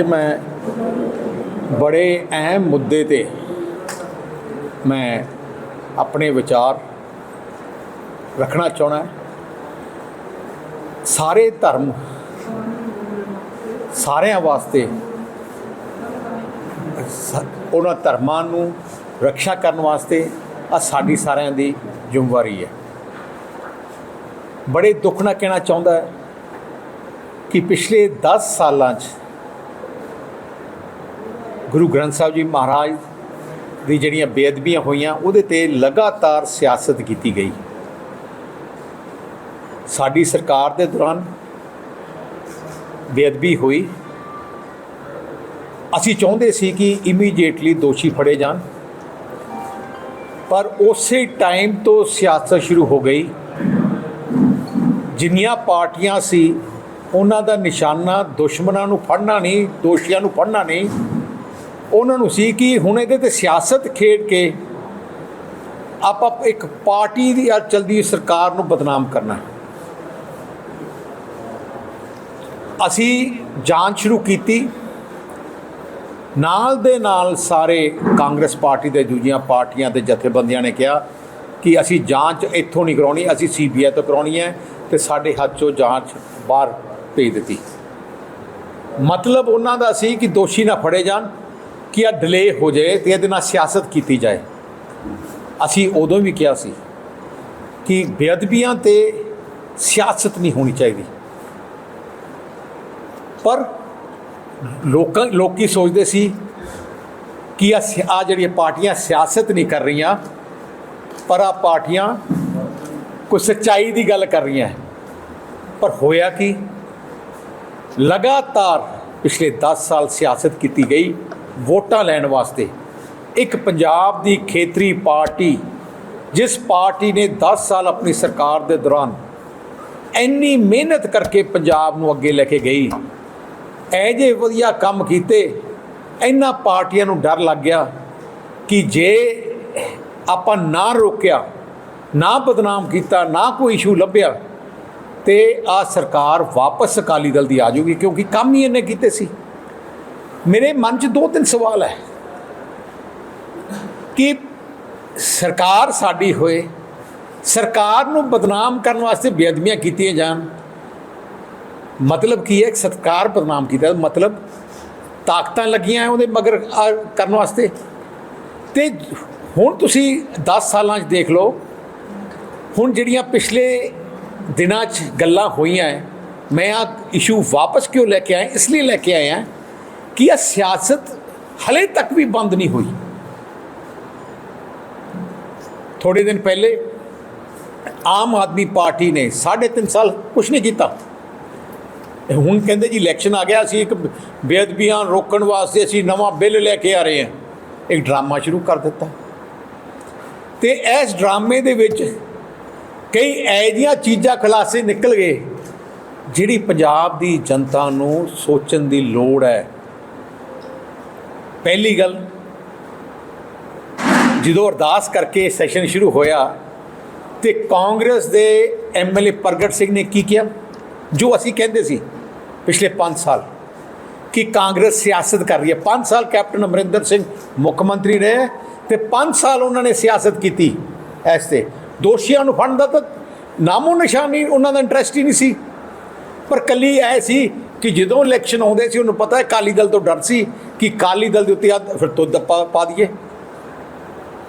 ਅੱਜ ਮੈਂ ਬੜੇ ਅਹਿਮ ਮੁੱਦੇ ਤੇ ਮੈਂ ਆਪਣੇ ਵਿਚਾਰ ਰੱਖਣਾ ਚਾਹਣਾ ਸਾਰੇ ਧਰਮ ਸਾਰਿਆਂ ਵਾਸਤੇ ਉਹਨਾਂ ਧਰਮਾਂ ਨੂੰ ਰੱਖਿਆ ਕਰਨ ਵਾਸਤੇ ਆ ਸਾਡੀ ਸਾਰਿਆਂ ਦੀ ਜ਼ਿੰਮੇਵਾਰੀ ਹੈ। ਬੜੇ ਦੁੱਖ ਨਾਲ ਕਹਿਣਾ ਚਾਹੁੰਦਾ ਕਿ ਪਿਛਲੇ 10 ਸਾਲਾਂ 'ਚ ਗੁਰੂ ਗ੍ਰੰਥ ਸਾਹਿਬ ਜੀ ਮਹਾਰਾਜ ਦੀ ਜਿਹੜੀਆਂ ਬੇਅਦਬੀਆਂ ਹੋਈਆਂ, ਉਹਦੇ ਤੇ ਲਗਾਤਾਰ ਸਿਆਸਤ ਕੀਤੀ ਗਈ। ਸਾਡੀ ਸਰਕਾਰ ਦੇ ਦੌਰਾਨ ਬੇਅਦਬੀ ਹੋਈ। ਅਸੀਂ ਚਾਹੁੰਦੇ ਸੀ ਕਿ ਇਮੀਡੀਏਟਲੀ ਦੋਸ਼ੀ ਫੜੇ ਜਾਣ, ਪਰ ਉਸੇ ਟਾਈਮ ਤੋਂ ਸਿਆਸਤ ਸ਼ੁਰੂ ਹੋ ਗਈ। ਜਿੰਨੀਆਂ ਪਾਰਟੀਆਂ ਸੀ, ਉਹਨਾਂ ਦਾ ਨਿਸ਼ਾਨਾ ਦੁਸ਼ਮਣਾਂ ਨੂੰ ਫੜਨਾ ਨਹੀਂ, ਦੋਸ਼ੀਆਂ ਨੂੰ ਫੜਨਾ ਨਹੀਂ ਉਹਨਾਂ ਨੂੰ ਸੀ ਕਿ ਹੁਣ ਇਹਦੇ ਤੇ ਸਿਆਸਤ ਖੇਡ ਕੇ ਆਪਾਂ ਇੱਕ ਪਾਰਟੀ ਦੀ ਆ ਚਲਦੀ ਸਰਕਾਰ ਨੂੰ ਬਦਨਾਮ ਕਰਨਾ। ਅਸੀਂ ਜਾਂਚ ਸ਼ੁਰੂ ਕੀਤੀ। ਨਾਲ ਦੇ ਨਾਲ ਸਾਰੇ ਕਾਂਗਰਸ ਪਾਰਟੀ ਦੇ ਦੂਜੀਆਂ ਪਾਰਟੀਆਂ ਦੇ ਜਥੇਬੰਦੀਆਂ ਨੇ ਕਿਹਾ ਕਿ ਅਸੀਂ ਜਾਂਚ ਇੱਥੋਂ ਨਹੀਂ ਕਰਾਉਣੀ, ਅਸੀਂ ਸੀਬੀਆਈ ਤੋਂ ਕਰਾਉਣੀ ਹੈ ਤੇ ਸਾਡੇ ਹੱਥ 'ਚੋਂ ਜਾਂਚ ਬਾਹਰ ਭੇਜ ਦਿੱਤੀ। ਮਤਲਬ ਉਹਨਾਂ ਦਾ ਸੀ ਕਿ ਦੋਸ਼ੀ ਨਾ ਫੜੇ ਜਾਣ। ਕਿ ਆ ਡਿਲੇ ਹੋ ਜਾਏ ਤੇ ਇਹਦੇ ਨਾਲ ਸਿਆਸਤ ਕੀਤੀ ਜਾਏ। ਅਸੀਂ ਉਦੋਂ ਵੀ ਕਿਹਾ ਸੀ ਕਿ ਬੇਅਦਬੀਆਂ ਤੇ ਸਿਆਸਤ ਨਹੀਂ ਹੋਣੀ ਚਾਹੀਦੀ। ਪਰ ਲੋਕਾਂ, ਲੋਕੀ ਸੋਚਦੇ ਸੀ ਕਿ ਆ ਆ ਜਿਹੜੀਆਂ ਪਾਰਟੀਆਂ ਸਿਆਸਤ ਨਹੀਂ ਕਰ ਰਹੀਆਂ, ਪਰ ਆ ਪਾਰਟੀਆਂ ਕੋਈ ਸੱਚਾਈ ਦੀ ਗੱਲ ਕਰ ਰਹੀਆਂ ਪਰ ਹੋਇਆ ਕਿ? ਲਗਾਤਾਰ ਪਿਛਲੇ 10 ਸਾਲ ਸਿਆਸਤ ਕੀਤੀ ਗਈ। ਵੋਟਾਂ ਲੈਣ ਵਾਸਤੇ। ਇੱਕ ਪੰਜਾਬ ਦੀ ਖੇਤਰੀ ਪਾਰਟੀ, ਜਿਸ ਪਾਰਟੀ ਨੇ 10 ਸਾਲ ਆਪਣੀ ਸਰਕਾਰ ਦੇ ਦੌਰਾਨ ਇੰਨੀ ਮਿਹਨਤ ਕਰਕੇ ਪੰਜਾਬ ਨੂੰ ਅੱਗੇ ਲੈ ਕੇ ਗਈ ਐ ਜੇ ਵਧੀਆ ਕੰਮ ਕੀਤੇ, ਇਹਨਾਂ ਪਾਰਟੀਆਂ ਨੂੰ ਡਰ ਲੱਗ ਗਿਆ ਕਿ ਜੇ ਆਪਾਂ ਨਾ ਰੋਕਿਆ, ਨਾ ਬਦਨਾਮ ਕੀਤਾ, ਨਾ ਕੋਈ ਇਸ਼ੂ ਲੱਭਿਆ, ਤੇ ਆ ਸਰਕਾਰ ਵਾਪਸ ਅਕਾਲੀ ਦਲ ਦੀ ਆ ਜਾਊਗੀ, ਕਿਉਂਕਿ ਕੰਮ ਹੀ ਇਹਨੇ ਕੀਤੇ ਸੀ। ਮੇਰੇ ਮਨ 'ਚ ਦੋ ਤਿੰਨ ਸਵਾਲ ਹੈ ਕਿ ਸਰਕਾਰ ਸਾਡੀ ਹੋਏ ਸਰਕਾਰ ਨੂੰ ਬਦਨਾਮ ਕਰਨ ਵਾਸਤੇ ਬੇਅਦਬੀਆਂ ਕੀਤੀਆਂ ਜਾਣ ਮਤਲਬ ਕੀ ਹੈ ਸਤਕਾਰ ਬਦਨਾਮ ਕੀਤਾ ਮਤਲਬ ਤਾਕਤਾਂ ਲੱਗੀਆਂ ਉਹਦੇ ਮਗਰ ਕਰਨ ਵਾਸਤੇ ਤੇ ਹੁਣ ਤੁਸੀਂ 10 ਸਾਲਾਂ 'ਚ ਦੇਖ ਲਓ ਹੁਣ ਜਿਹੜੀਆਂ ਪਿਛਲੇ ਦਿਨਾਂ 'ਚ ਗੱਲਾਂ ਹੋਈਆਂ ਹੈ, ਮੈਂ ਆ ਇਸ਼ੂ ਵਾਪਸ ਕਿਉਂ ਲੈ ਕੇ ਆਇਆ ਇਸ ਲਈ ਲੈ ਕੇ ਆਇਆ ਕਿ ਇਹ ਸਿਆਸਤ ਹਲੇ ਤੱਕ ਵੀ ਬੰਦ ਨਹੀਂ ਹੋਈ। ਥੋੜੇ ਦਿਨ ਪਹਿਲੇ ਆਮ ਆਦਮੀ ਪਾਰਟੀ ਨੇ 3.5 ਸਾਲ ਕੁਝ ਨਹੀਂ ਕੀਤਾ। ਹੁਣ ਕਹਿੰਦੇ ਜੀ ਇਲੈਕਸ਼ਨ ਆ ਗਿਆ, ਅਸੀਂ ਇੱਕ ਬੇਅਦਬੀਆਂ ਰੋਕਣ ਵਾਸਤੇ ਅਸੀਂ ਨਵਾਂ ਬਿੱਲ ਲੈ ਕੇ ਆ ਰਹੇ ਹਾਂ। ਇੱਕ ਡਰਾਮਾ ਸ਼ੁਰੂ ਕਰ ਦਿੱਤਾ। ਤੇ ਇਸ ਡਰਾਮੇ ਦੇ ਵਿੱਚ ਕਈ ਐਜੀਆਂ ਚੀਜ਼ਾਂ ਖਲਾਸੇ ਨਿਕਲ ਗਏ, ਜਿਹੜੀ ਪੰਜਾਬ ਦੀ ਜਨਤਾ ਨੂੰ ਸੋਚਣ ਦੀ ਲੋੜ ਹੈ। ਪਹਿਲੀ ਗੱਲ, ਜਦੋਂ ਅਰਦਾਸ ਕਰਕੇ ਸੈਸ਼ਨ ਸ਼ੁਰੂ ਹੋਇਆ ਤੇ ਕਾਂਗਰਸ ਦੇ ਐਮਐਲਏ ਪ੍ਰਗਟ ਸਿੰਘ ਨੇ ਕੀ ਕਿਹਾ? ਜੋ ਅਸੀਂ ਕਹਿੰਦੇ ਸੀ ਪਿਛਲੇ 5 ਸਾਲ ਕਿ ਕਾਂਗਰਸ ਸਿਆਸਤ ਕਰ ਰਹੀ ਹੈ। 5 ਸਾਲ ਕੈਪਟਨ ਅਮਰਿੰਦਰ ਸਿੰਘ ਮੁੱਖ ਮੰਤਰੀ ਰਹੇ ਤੇ 5 ਸਾਲ ਉਹਨਾਂ ਨੇ ਸਿਆਸਤ ਕੀਤੀ ਐਸ ਤੇ। ਦੋਸ਼ੀਆਂ ਨੂੰ ਫੜਨ ਦਾ ਤਾਂ ਨਾਮੋ ਨਿਸ਼ਾਨੀ ਉਹਨਾਂ ਦਾ ਇੰਟਰਸਟ ਹੀ ਨਹੀਂ ਸੀ। ਪਰ ਕੱਲੀ ਐ ਸੀ ਕਿ ਜਦੋਂ ਇਲੈਕਸ਼ਨ ਆਉਂਦੇ ਸੀ, ਉਹਨੂੰ ਪਤਾ ਹੈ ਕਾਲੀ ਦਲ ਤੋਂ ਡਰ ਸੀ ਕਿ ਕਾਲੀ ਦਲ ਦੇ ਉੱਤੇ ਆ, ਫਿਰ ਤੁੱਦ ਪਾ ਪਾ ਦਈਏ।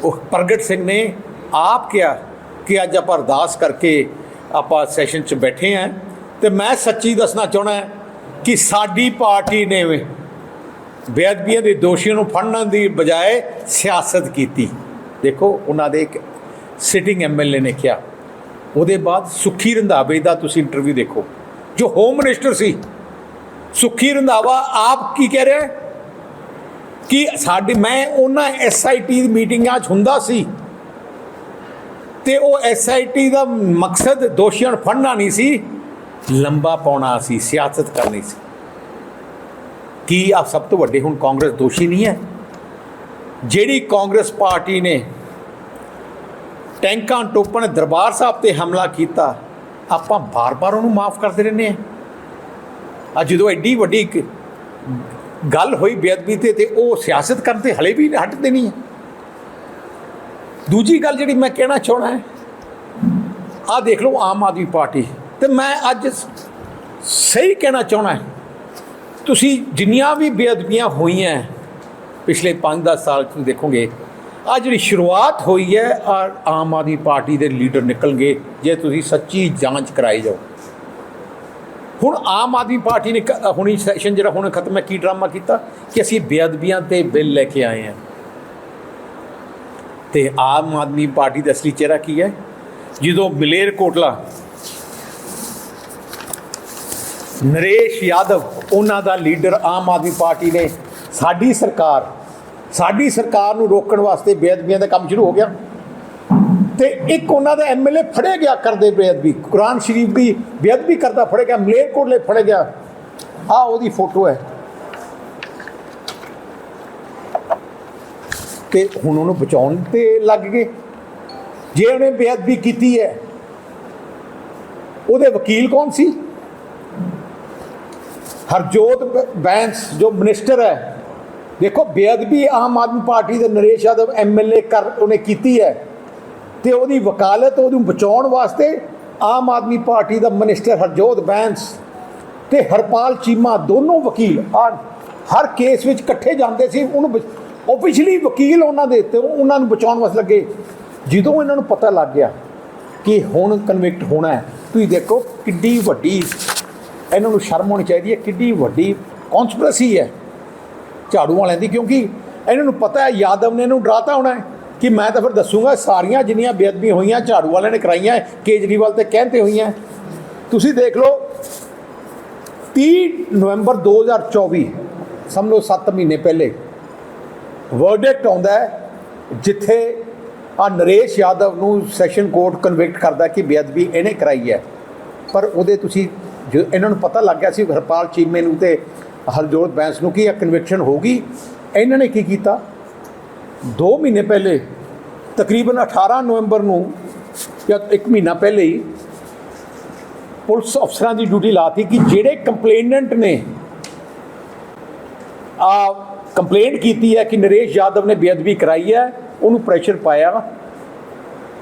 ਉਹ ਪ੍ਰਗਟ ਸਿੰਘ ਨੇ ਆਪ ਕਿਹਾ ਕਿ ਅੱਜ ਆਪਾਂ ਅਰਦਾਸ ਕਰਕੇ ਆਪਾਂ ਸੈਸ਼ਨ 'ਚ ਬੈਠੇ ਆਂ ਤੇ ਮੈਂ ਸੱਚੀ ਦੱਸਣਾ ਚਾਹਣਾ ਕਿ ਸਾਡੀ ਪਾਰਟੀ ਨੇ ਬੇਅਦਬੀਆਂ ਦੇ ਦੋਸ਼ੀਆਂ ਨੂੰ ਫੜਨ ਦੀ ਬਜਾਏ ਸਿਆਸਤ ਕੀਤੀ। ਦੇਖੋ, ਉਹਨਾਂ ਦੇ ਇੱਕ ਸਿਟਿੰਗ ਐਮਐਲਏ ਨੇ ਕਿਹਾ। ਉਹਦੇ ਬਾਅਦ ਸੁਖੀ ਰੰਧਾਵੇ ਦਾ ਤੁਸੀਂ ਇੰਟਰਵਿਊ ਦੇਖੋ, ਜੋ ਹੋਮ ਮਿਨਿਸਟਰ ਸੀ ਸੁਖੀ ਰੰਧਾਵਾ, ਆਪ ਕੀ ਕਹਿ ਰਿਹਾ ਕਿ ਸਾਡੀ, ਮੈਂ ਉਹਨਾਂ ਐਸਆਈਟੀ ਦੀ ਮੀਟਿੰਗਾਂ 'ਚ ਹੁੰਦਾ ਸੀ ਤੇ ਉਹ ਐਸਆਈਟੀ ਦਾ ਮਕਸਦ ਦੋਸ਼ੀਆਂ ਨੂੰ ਫੜਨਾ ਨਹੀਂ ਸੀ, ਲੰਬਾ ਪਾਉਣਾ ਸੀ, ਸਿਆਸਤ ਕਰਨੀ ਸੀ। ਕੀ ਆ ਸਭ ਤੋਂ ਵੱਡੇ ਹੁਣ ਕਾਂਗਰਸ ਦੋਸ਼ੀ ਨਹੀਂ ਹੈ? ਜਿਹੜੀ ਕਾਂਗਰਸ ਪਾਰਟੀ ਨੇ ਟੈਂਕਾਂ ਟੋਪਣ ਦਰਬਾਰ ਸਾਹਿਬ ਤੇ ਹਮਲਾ ਕੀਤਾ, ਆਪਾਂ ਬਾਰ-ਬਾਰ ਉਹਨੂੰ ਮਾਫ ਕਰਦੇ ਰਹਿੰਦੇ ਹਾਂ। ਆ ਜਦੋਂ ਐਡੀ ਵੱਡੀ ਇੱਕ ਗੱਲ ਹੋਈ ਬੇਅਦਬੀ ਤੇ ਤੇ ਉਹ ਸਿਆਸਤ ਕਰਨ ਤੇ ਹਲੇ ਵੀ ਹਟਦੇ ਨਹੀਂ ਹੈ। ਦੂਜੀ ਗੱਲ ਜਿਹੜੀ ਮੈਂ ਕਹਿਣਾ ਚਾਹਣਾ ਹੈ ਆ ਦੇਖ ਲਓ ਆਮ ਆਦਮੀ ਪਾਰਟੀ। ਤੇ ਮੈਂ ਅੱਜ ਸਹੀ ਕਹਿਣਾ ਚਾਹਣਾ ਹੈ, ਤੁਸੀਂ ਜਿੰਨੀਆਂ ਵੀ ਬੇਅਦਬੀਆਂ ਹੋਈਆਂ ਪਿਛਲੇ 5-10 ਸਾਲ ਚ ਦੇਖੋਗੇ ਆ ਜਿਹੜੀ ਸ਼ੁਰੂਆਤ ਹੋਈ ਹੈ ਆ ਆਮ ਆਦਮੀ ਪਾਰਟੀ ਦੇ ਲੀਡਰ ਨਿਕਲਣਗੇ, ਜੇ ਤੁਸੀਂ ਸੱਚੀ ਜਾਂਚ ਕਰਾਈ ਜਾਓ। ਹੁਣ ਆਮ ਆਦਮੀ ਪਾਰਟੀ ਨੇ ਕ- ਹੁਣੀ ਸੈਸ਼ਨ ਜਿਹੜਾ ਹੁਣ ਖਤਮ ਹੈ, ਕੀ ਡਰਾਮਾ ਕੀਤਾ? ਕਿ ਅਸੀਂ ਬੇਅਦਬੀਆਂ ਤੇ ਬਿੱਲ ਲੈ ਕੇ ਆਏ ਹਾਂ। ਤੇ ਆਮ ਆਦਮੀ ਪਾਰਟੀ ਦਾ ਅਸਲੀ ਚਿਹਰਾ ਕੀ ਹੈ? ਜਦੋਂ ਮਲੇਰ ਕੋਟਲਾ, ਨਰੇਸ਼ ਯਾਦਵ, ਉਹਨਾਂ ਦਾ ਲੀਡਰ ਆਮ ਆਦਮੀ ਪਾਰਟੀ ਨੇ, ਸਾਡੀ ਸਰਕਾਰ ਸਾਡੀ ਸਰਕਾਰ ਨੂੰ ਰੋਕਣ ਵਾਸਤੇ ਬੇਅਦਬੀਆਂ ਦਾ ਕੰਮ ਸ਼ੁਰੂ ਹੋ ਗਿਆ। ਤੇ ਇੱਕ ਉਹਨਾਂ ਦਾ ਐਮਐਲਏ ਫੜੇ ਗਿਆ ਕਰਦੇ ਬੇਅਦਬੀ। ਕੁਰਾਨ ਸ਼ਰੀਫ ਦੀ ਬੇਅਦਬੀ ਕਰਦਾ ਫੜਿਆ ਗਿਆ ਮਲੇਰਕੋਟਲੇ ਫੜੇ ਗਿਆ। ਆ ਉਹਦੀ ਫੋਟੋ ਹੈ। ਤੇ ਹੁਣ ਉਹਨੂੰ ਬਚਾਉਣ ਤੇ ਲੱਗ ਗਏ। ਜੇ ਉਹਨੇ ਬੇਅਦਬੀ ਕੀਤੀ ਹੈ, ਉਹਦੇ ਵਕੀਲ ਕੌਣ ਸੀ? ਹਰਜੋਤ ਬੈਂਸ, ਜੋ ਮਿਨਿਸਟਰ ਹੈ। ਦੇਖੋ, ਬੇਅਦਬੀ ਆਮ ਆਦਮੀ ਪਾਰਟੀ ਦੇ ਨਰੇਸ਼ ਯਾਦਵ ਐਮਐਲਏ ਕਰ, ਉਹਨੇ ਕੀਤੀ ਹੈ। ਤੇ ਉਹਦੀ ਵਕਾਲਤ ਉਹਨੂੰ ਬਚਾਉਣ ਵਾਸਤੇ ਆਮ ਆਦਮੀ ਪਾਰਟੀ ਦਾ ਮਿਨਿਸਟਰ ਹਰਜੋਤ ਬੈਂਸ ਤੇ ਹਰਪਾਲ ਚੀਮਾ ਦੋਨੋਂ ਵਕੀਲ ਹਰ ਕੇਸ ਵਿੱਚ ਇਕੱਠੇ ਜਾਂਦੇ ਸੀ, ਉਹਨੂੰ ਆਫੀਸ਼ੀਅਲੀ ਵਕੀਲ ਉਹਨਾਂ ਦੇ ਤੇ ਉਹਨਾਂ ਨੂੰ ਬਚਾਉਣ ਵਾਸਤੇ ਲੱਗੇ। ਜਦੋਂ ਇਹਨਾਂ ਨੂੰ ਪਤਾ ਲੱਗ ਗਿਆ ਕਿ ਹੁਣ ਕਨਵਿਕਟ ਹੋਣਾ ਹੈ, ਤੁਸੀਂ ਦੇਖੋ ਕਿੱਡੀ ਵੱਡੀ, ਇਹਨਾਂ ਨੂੰ ਸ਼ਰਮ ਹੋਣੀ ਚਾਹੀਦੀ ਹੈ, ਕਿੱਡੀ ਵੱਡੀ ਕਨਸਪੀਰੇਸੀ ਹੈ ਝਾੜੂ ਵਾਲਿਆਂ ਦੀ, ਕਿਉਂਕਿ ਇਹਨਾਂ ਨੂੰ ਪਤਾ ਹੈ ਯਾਦਵ ਨੇ ਇਹਨੂੰ ਡਰਾਤਾ ਹੋਣਾ ਹੈ। ਕਿ ਮੈਂ ਤਾਂ ਫਿਰ ਦੱਸੂਗਾ, ਸਾਰੀਆਂ ਜਿੰਨੀਆਂ ਬੇਅਦਬੀ ਹੋਈਆਂ, ਝਾੜੂ ਵਾਲਿਆਂ ਨੇ ਕਰਾਈਆਂ, ਕੇਜਰੀਵਾਲ ਤੇ ਕਹਿੰਦੇ ਹੋਈਆਂ। ਤੁਸੀਂ ਦੇਖ ਲਓ 30 ਨਵੰਬਰ 2024 ਸਮਝ ਲਓ 7 ਮਹੀਨੇ ਪਹਿਲੇ ਵਰਡਿਕਟ ਆਉਂਦਾ ਜਿੱਥੇ ਆ ਨਰੇਸ਼ ਯਾਦਵ ਨੂੰ ਸੈਸ਼ਨ ਕੋਰਟ ਕਨਵਿਕਟ ਕਰਦਾ ਕਿ ਬੇਅਦਬੀ ਇਹਨੇ ਕਰਾਈ ਹੈ। ਪਰ ਉਹਦੇ ਤੁਸੀਂ ਜੋ ਇਹਨਾਂ ਨੂੰ ਪਤਾ ਲੱਗ ਗਿਆ ਸੀ, ਹਰਪਾਲ ਚੀਮੇ ਨੂੰ ਤੇ ਹਰਜੋਤ ਬੈਂਸ ਨੂੰ ਕਿ ਇਹ ਕਨਵਿਕਸ਼ਨ ਹੋਗੀ ਇਹਨਾਂ ਨੇ ਕੀ ਕੀਤਾ? 2 ਮਹੀਨੇ ਪਹਿਲੇ, ਤਕਰੀਬਨ 18 ਨਵੰਬਰ ਨੂੰ ਜਾਂ 1 ਮਹੀਨਾ ਪਹਿਲੇ ਹੀ ਪੁਲਿਸ ਅਫਸਰਾਂ ਦੀ ਡਿਊਟੀ ਲਾਤੀ ਕਿ ਜਿਹੜੇ ਕੰਪਲੇਨੈਂਟ ਨੇ, ਆ ਕੰਪਲੇਂਟ ਕੀਤੀ ਹੈ ਕਿ ਨਰੇਸ਼ ਯਾਦਵ ਨੇ ਬੇਅਦਬੀ ਕਰਾਈ ਹੈ, ਉਹਨੂੰ ਪ੍ਰੈਸ਼ਰ ਪਾਇਆ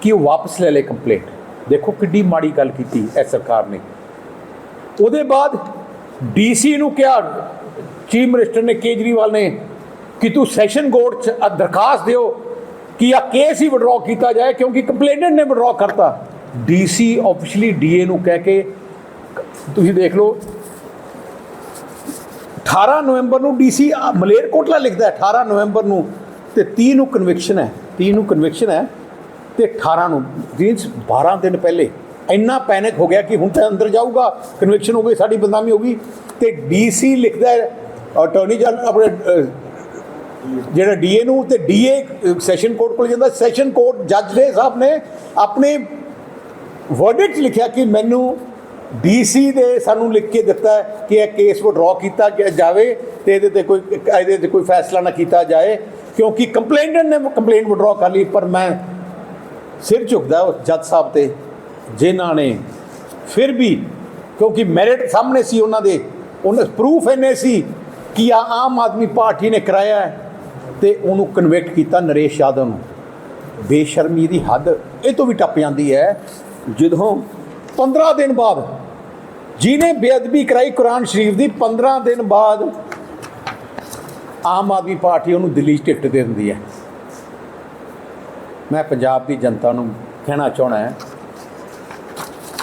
ਕਿ ਉਹ ਵਾਪਸ ਲੈ ਲੇ ਕੰਪਲੇਂਟ। ਦੇਖੋ ਕਿੱਡੀ ਮਾੜੀ ਗੱਲ ਕੀਤੀ ਇਹ ਸਰਕਾਰ ਨੇ। ਉਹਦੇ ਬਾਅਦ ਡੀਸੀ ਨੂੰ ਕਿਹਾ, ਚੀਫ ਮਿਨਿਸਟਰ ਨੇ ਕੇਜਰੀਵਾਲ ਨੇ ਕਿ ਤੂੰ ਸੈਸ਼ਨ ਕੋਰਟ 'ਚ ਅ ਦਰਖਾਸਤ ਦਿਓ ਕਿ ਆ ਕੇਸ ਹੀ ਵਿਡਰਾਅ ਕੀਤਾ ਜਾਏ, ਕਿਉਂਕਿ ਕੰਪਲੇਨੈਂਟ ਨੇ ਵਿਡਰਾਅ ਕਰਤਾ। ਡੀਸੀ ਆਫੀਸ਼ੀਅਲੀ ਡੀਏ ਨੂੰ ਕਹਿ ਕੇ, ਤੁਸੀਂ ਦੇਖ ਲਓ 18 ਨਵੰਬਰ ਨੂੰ ਡੀਸੀ ਮਲੇਰਕੋਟਲਾ ਲਿਖਦਾ ਹੈ 18 ਨਵੰਬਰ ਨੂੰ, ਤੇ 30 ਨੂੰ ਕਨਵਿਕਸ਼ਨ ਹੈ 30 ਨੂੰ ਕਨਵਿਕਸ਼ਨ ਹੈ, ਤੇ 18 ਨੂੰ ਮੀਨਸ 12 ਦਿਨ ਪਹਿਲੇ। ਇੰਨਾ ਪੈਨਿਕ ਹੋ ਗਿਆ ਕਿ ਹੁਣ ਤਾਂ ਅੰਦਰ ਜਾਊਗਾ ਕਨਵਿਕਸ਼ਨ ਹੋ ਗਈ, ਸਾਡੀ ਬਦਨਾਮੀ ਹੋ ਗਈ। ਤੇ ਡੀਸੀ ਲਿਖਦਾ ਹੈ ਅਟਾਰਨੀ ਜਨਰਲ ਆਪਣੇ ਜਿਹੜਾ ਡੀਏ ਨੂੰ ਤੇ ਡੀਏ ਸੈਸ਼ਨ ਕੋਰਟ ਕੋਲ ਜਾਂਦਾ। ਸੈਸ਼ਨ ਕੋਰਟ ਜੱਜ ਦੇ ਸਾਹਿਬ ਨੇ ਆਪਣੇ ਵਰਡਿਕਟ ਲਿਖਿਆ ਕਿ ਮੈਨੂੰ ਡੀਸੀ ਦੇ ਸਾਨੂੰ ਲਿਖ ਕੇ ਦਿੱਤਾ ਕਿ ਇਹ ਕੇਸ ਵਿਡਰਾਅ ਕੀਤਾ ਜਾਵੇ ਤੇ ਇਹਦੇ ਤੇ ਕੋਈ, ਇਹਦੇ ਤੇ ਕੋਈ ਫੈਸਲਾ ਨਾ ਕੀਤਾ ਜਾਏ, ਕਿਉਂਕਿ ਕੰਪਲੇਨੈਂਟ ਨੇ ਕੰਪਲੇਂਟ ਵਿਡਰਾਅ ਕਰ ਲਈ, ਪਰ ਮੈਂ ਸਿਰ ਝੁਕਦਾ ਉਸ ਜੱਜ ਸਾਹਿਬ ਤੇ, ਜਿਨ੍ਹਾਂ ਨੇ ਫਿਰ ਵੀ, ਕਿਉਂਕਿ ਮੈਰਿਟ ਸਾਹਮਣੇ ਸੀ ਉਹਨਾਂ ਦੇ, ਉਹਨਾਂ ਪ੍ਰੂਫ ਇਹਨੇ ਸੀ ਕਿ ਆ ਆਮ ਆਦਮੀ ਪਾਰਟੀ ਨੇ ਕਰਾਇਆ ਹੈ। ਤੇ ਉਹਨੂੰ ਕਨਵਿਕਟ ਕੀਤਾ ਨਰੇਸ਼ ਯਾਦਵ ਨੂੰ। ਬੇਸ਼ਰਮੀ ਦੀ ਹੱਦ ਇਹ ਤੋਂ ਵੀ ਟੱਪ ਜਾਂਦੀ ਹੈ, ਜਦੋਂ 15 ਦਿਨ ਬਾਅਦ ਜਿਹਨੇ ਬੇਅਦਬੀ ਕਰਾਈ ਕੁਰਾਨ ਸ਼ਰੀਫ ਦੀ 15 ਦਿਨ ਬਾਅਦ ਆਮ ਆਦਮੀ ਪਾਰਟੀ ਉਹਨੂੰ ਦਿੱਲੀ 'ਚ ਟਿਕਟ ਦੇ ਦਿੰਦੀ ਹੈ। ਮੈਂ ਪੰਜਾਬ ਦੀ ਜਨਤਾ ਨੂੰ ਕਹਿਣਾ ਚਾਹਣਾ ਹੈ,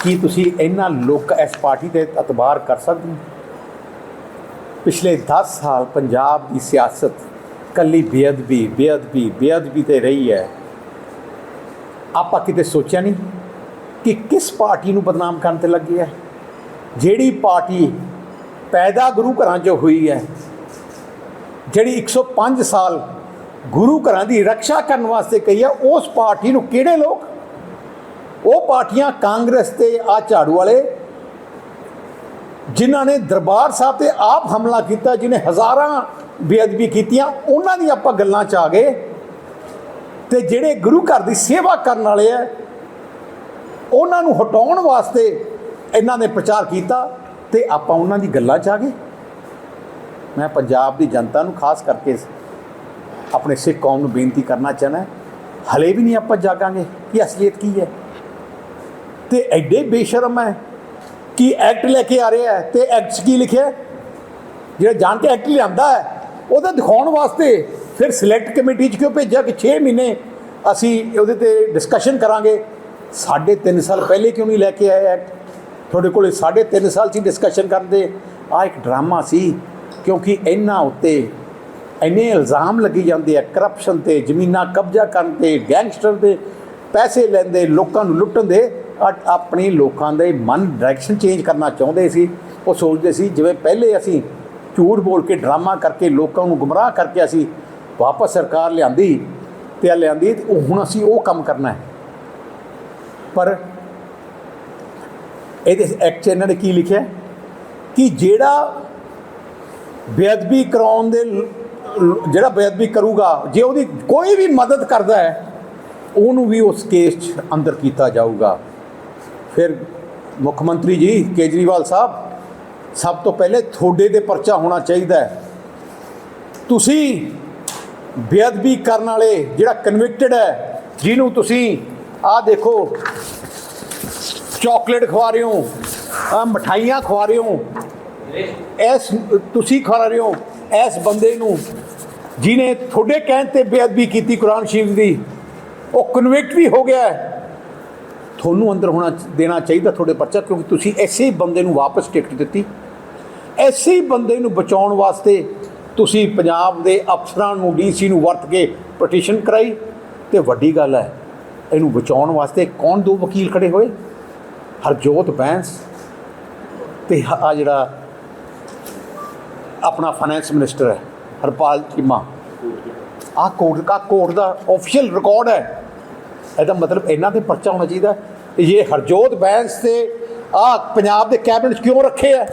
ਕੀ ਤੁਸੀਂ ਇਹਨਾਂ ਲੋਕ ਇਸ ਪਾਰਟੀ ਤੇ ਇਤਬਾਰ ਕਰ ਸਕਦੇ ਹੋ? ਪਿਛਲੇ 10 ਸਾਲ ਪੰਜਾਬ ਦੀ ਸਿਆਸਤ ਕੱਲੀ ਬੇਅਦਬੀ ਬੇਅਦਬੀ ਬੇਅਦਬੀ ਤੇ ਰਹੀ ਹੈ। ਆਪਾਂ ਕਿਤੇ ਸੋਚਿਆ ਨਹੀਂ ਕਿ ਕਿਸ ਪਾਰਟੀ ਨੂੰ ਬਦਨਾਮ ਕਰਨ ਤੇ ਲੱਗੀ ਹੈ? ਜਿਹੜੀ ਪਾਰਟੀ ਪੈਦਾ ਗੁਰੂ ਘਰਾਂ 'ਚੋਂ ਹੋਈ ਹੈ, ਜਿਹੜੀ 105 ਸਾਲ ਗੁਰੂ ਘਰਾਂ ਦੀ ਰੱਖਿਆ ਕਰਨ ਵਾਸਤੇ ਕਹੀ ਹੈ, ਉਸ ਪਾਰਟੀ ਨੂੰ ਕਿਹੜੇ ਲੋਕ? ਉਹ ਪਾਰਟੀਆਂ ਕਾਂਗਰਸ ਤੇ ਆ ਝਾੜੂ ਵਾਲੇ, ਜਿਨ੍ਹਾਂ ਨੇ ਦਰਬਾਰ ਸਾਹਿਬ ਤੇ ਆਪ ਹਮਲਾ ਕੀਤਾ, ਜਿਨੇ ਹਜ਼ਾਰਾਂ ਬੇਅਦਬੀ ਕੀਤੀਆਂ, ਉਹਨਾਂ ਦੀ ਆਪਾਂ ਗੱਲਾਂ 'ਚ ਆ ਗਏ। ਤੇ ਜਿਹੜੇ ਗੁਰੂ ਘਰ ਦੀ ਸੇਵਾ ਕਰਨ ਵਾਲੇ ਆ ਉਹਨਾਂ ਨੂੰ ਹਟਾਉਣ ਵਾਸਤੇ ਇਹਨਾਂ ਨੇ ਪ੍ਰਚਾਰ ਕੀਤਾ ਤੇ ਆਪਾਂ ਉਹਨਾਂ ਦੀ ਗੱਲਾਂ 'ਚ ਆ ਗਏ। ਮੈਂ ਪੰਜਾਬ ਦੀ ਜਨਤਾ ਨੂੰ ਖਾਸ ਕਰਕੇ ਆਪਣੇ ਸਿੱਖ ਕੌਮ ਨੂੰ ਬੇਨਤੀ ਕਰਨਾ ਚਾਹਨਾ ਹਲੇ ਵੀ ਨਹੀਂ ਆਪਾਂ ਜਾਗਾਂਗੇ ਕਿ ਅਸਲੀਅਤ ਕੀ ਹੈ ਤੇ ਐਡੇ ਬੇਸ਼ਰਮ ਹੈ ਕਿ ਐਕਟ ਲੈ ਕੇ ਆ ਰਿਹਾ ਹੈ ਤੇ ਐਕਟ 'ਚ ਕੀ ਲਿਖਿਆ ਹੈ? ਜਿਹੜਾ ਜਾਣ ਕੇ ਐਕਟ ਲਿਆਂਦਾ ਹੈ ਉਹਦਾ ਦਿਖਾਉਣ ਵਾਸਤੇ ਫਿਰ ਸਿਲੈਕਟ ਕਮੇਟੀ 'ਚ ਕਿਉਂ ਭੇਜਿਆ ਕਿ 6 ਮਹੀਨੇ ਅਸੀਂ ਉਹਦੇ ਤੇ ਡਿਸਕਸ਼ਨ ਕਰਾਂਗੇ? ਸਾਢੇ ਤਿੰਨ ਸਾਲ ਪਹਿਲੇ ਕਿਉਂ ਨਹੀਂ ਲੈ ਕੇ ਆਏ ਐਕਟ ਤੁਹਾਡੇ ਕੋਲੇ ਸਾਢੇ ਤਿੰਨ ਸਾਲ ਸੀ ਡਿਸਕਸ਼ਨ ਕਰਦੇ ਆ ਇੱਕ ਡਰਾਮਾ ਸੀ, ਕਿਉਂਕਿ ਇਹਨਾਂ ਉੱਤੇ ਇੰਨੇ ਇਲਜ਼ਾਮ ਲੱਗੀ ਜਾਂਦੇ ਆ ਕਰਪਸ਼ਨ ਤੇ, ਜ਼ਮੀਨਾਂ ਕਬਜ਼ਾ ਕਰਨ ਤੇ ਗੈਂਗਸਟਰ ਦੇ ਪੈਸੇ ਲੈਂਦੇ, ਲੋਕਾਂ ਨੂੰ ਲੁੱਟਣ ਦੇ, ਅ- ਆਪਣੀ ਲੋਕਾਂ ਦੇ ਮਨ ਡਾਇਰੈਕਸ਼ਨ ਚੇਂਜ ਕਰਨਾ ਚਾਹੁੰਦੇ ਸੀ। ਉਹ ਸੋਚਦੇ ਸੀ, ਜਿਵੇਂ ਪਹਿਲੇ ਅਸੀਂ ਝੂਠ ਬੋਲ ਕੇ ਡਰਾਮਾ ਕਰਕੇ ਲੋਕਾਂ ਨੂੰ ਗੁੰਮਰਾਹ ਕਰਕੇ ਅਸੀਂ ਵਾਪਸ ਸਰਕਾਰ ਲਿਆਂਦੀ ਤੇ ਆ ਲਿਆਂਦੀ ਉਹ ਹੁਣ ਅਸੀਂ ਉਹ ਕੰਮ ਕਰਨਾ ਹੈ। ਪਰ ਇਹਦੇ ਐਕਟ 'ਚ ਇਹਨਾਂ ਨੇ ਕੀ ਲਿਖਿਆ? ਕਿ ਜਿਹੜਾ ਬੇਅਦਬੀ ਕਰਾਉਣ ਦੇ ਜਿਹੜਾ ਬੇਅਦਬੀ ਕਰੂਗਾ, ਜੇ ਉਹਦੀ ਕੋਈ ਵੀ ਮਦਦ ਕਰਦਾ ਹੈ, ਉਹਨੂੰ ਵੀ ਉਸ ਕੇਸ 'ਚ ਅੰਦਰ ਕੀਤਾ ਜਾਊਗਾ। ਫਿਰ ਮੁੱਖ ਮੰਤਰੀ ਜੀ ਕੇਜਰੀਵਾਲ ਸਾਹਿਬ ਸਭ ਤੋਂ ਪਹਿਲੇ ਤੁਹਾਡੇ ਤੇ ਪਰਚਾ ਹੋਣਾ ਚਾਹੀਦਾ ਹੈ। ਤੁਸੀਂ ਬੇਅਦਬੀ ਕਰਨ ਵਾਲੇ ਜਿਹੜਾ ਕਨਵਿਕਟਡ ਹੈ, ਜਿਹਨੂੰ ਤੁਸੀਂ ਆਹ ਦੇਖੋ ਚਾਕਲੇਟ ਖਵਾ ਰਹੇ ਹੋ ਆ ਮਠਾਈਆਂ ਖਵਾ ਰਹੇ ਹੋ ਐਸ ਤੁਸੀਂ ਖਵਾ ਰਹੇ ਹੋ ਐਸ ਬੰਦੇ ਨੂੰ ਜਿਨੇ ਤੁਹਾਡੇ ਕਹਿਣ ਤੇ ਬੇਅਦਬੀ ਕੀਤੀ ਕੁਰਾਨ ਸ਼ਰੀਫ ਦੀ, ਉਹ ਕਨਵਿਕਟ ਵੀ ਹੋ ਗਿਆ ਤੁਹਾਨੂੰ ਅੰਦਰ ਹੋਣਾ ਦੇਣਾ ਚਾਹੀਦਾ ਤੁਹਾਡੇ ਪਰਚਾ, ਕਿਉਂਕਿ ਤੁਸੀਂ ਐਸੇ ਬੰਦੇ ਨੂੰ ਵਾਪਸ ਟਿਕਟ ਦਿੱਤੀ। ਐਸੇ ਬੰਦੇ ਨੂੰ ਬਚਾਉਣ ਵਾਸਤੇ ਤੁਸੀਂ ਪੰਜਾਬ ਦੇ ਅਫਸਰਾਂ ਨੂੰ, ਡੀਸੀ ਨੂੰ ਵਰਤ ਕੇ ਪਟੀਸ਼ਨ ਕਰਾਈ। ਤੇ ਵੱਡੀ ਗੱਲ ਹੈ, ਇਹਨੂੰ ਬਚਾਉਣ ਵਾਸਤੇ ਕੌਣ ਦੋ ਵਕੀਲ ਖੜੇ ਹੋਏ? ਹਰਜੋਤ ਬੈਂਸ ਤੇ ਆ ਜਿਹੜਾ ਆਪਣਾ ਫਾਈਨੈਂਸ ਮਿਨਿਸਟਰ ਹੈ, ਹਰਪਾਲ ਚੀਮਾ। ਆ ਕੋਰਟ ਦਾ ਕੋਰਟ ਦਾ ਆਫੀਸ਼ੀਅਲ ਰਿਕਾਰਡ ਹੈ। ਇਹਦਾ ਮਤਲਬ ਇਹਨਾਂ ਤੇ ਪਰਚਾ ਹੋਣਾ ਚਾਹੀਦਾ। ਇਹ ਹਰਜੋਤ ਬੈਂਸ ਤੇ ਆ ਪੰਜਾਬ ਦੇ ਕੈਬਨਿਟ 'ਚ ਕਿਉਂ ਰੱਖੇ ਆ